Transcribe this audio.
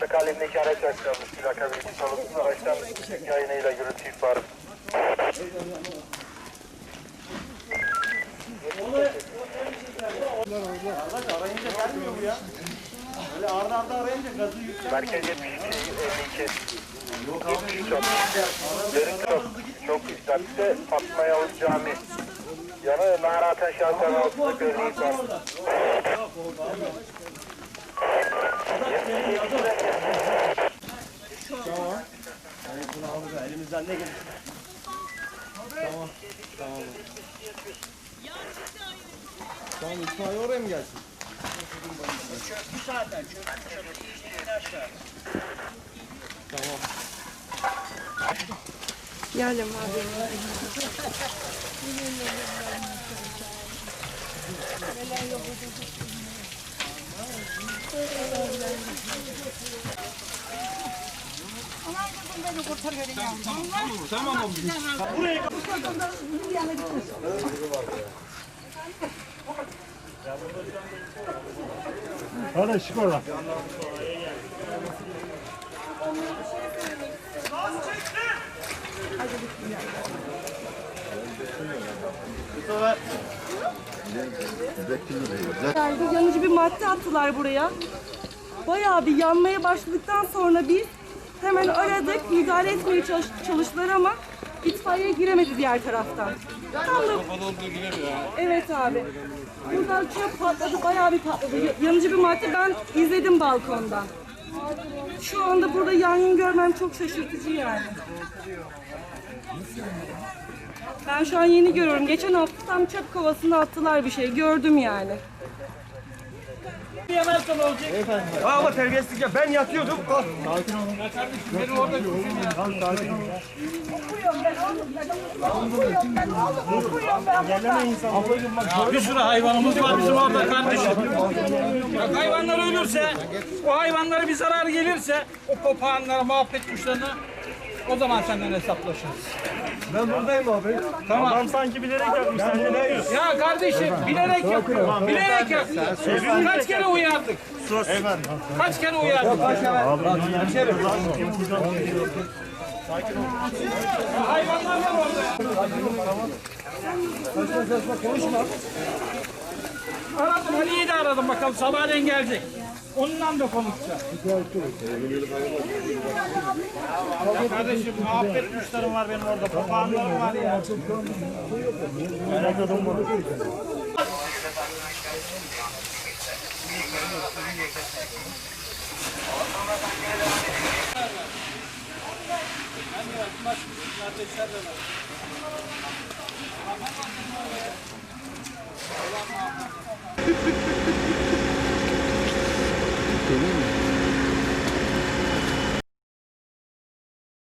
park halindeki araç aktarmış. Plaka bilgisi alınsın. Araçtan yayınıyla gürültü ihbarı. Böyle arda arda arayınca gazı yüklen. Merkez 72 52. Çok Derin çok. Çok yüksekte Fatma Yavuz Cami. Yanı Naraten Şalter altında görünüyor ihbar. Yani bunu aldı elimizden ne gelir? Tamam itfaiye oraya mı gelsin? Geldim abi. Hadi çık oradan. Yanıcı bir madde attılar buraya. Bayağı bir yanmaya başladıktan sonra biz hemen aradık, müdahale etmeye çalış- çalıştılar ama itfaiye giremedi diğer taraftan. Tam da... Evet abi. Buradan çöp patladı, bayağı bir patladı. Ya- Yanıcı bir madde ben izledim balkondan. Şu anda burada yangın görmem çok şaşırtıcı yani. Ben şu an yeni görüyorum. Geçen hafta tam çöp kovasına attılar bir şey. Gördüm yani. Yemezsen olacak. Beyefendi. Ama terbiyesizlik ya. Ben yatıyordum. Kalk. Sakin olun. Ya kardeşim beni orada görüşüm ya. Kalk sakin olun. Gelleme insan. Ablacığım bak. Bir sürü hayvanımız var bizim orada kardeşim. Bak hayvanlar ölürse, o hayvanlara bir zarar gelirse, o papağanlara, muhabbet kuşlarına o zaman senden hesaplaşırız. Ben buradayım abi. Tamam. Adam sanki bilerek yapmış. Sen de ne diyorsun? Ya kardeşim bilerek yapıyor, bilerek yapıyor. Kaç kere uyardık? Kaç kere uyardık? Hayvanlar var orada. Aradım Ali'yi de aradım bakalım sabahleyin gelecek. Onunla da konuşacağım. Ya kardeşim muhabbet kuşlarım var benim orada. Papağanlarım var ya. Merak edin bunu.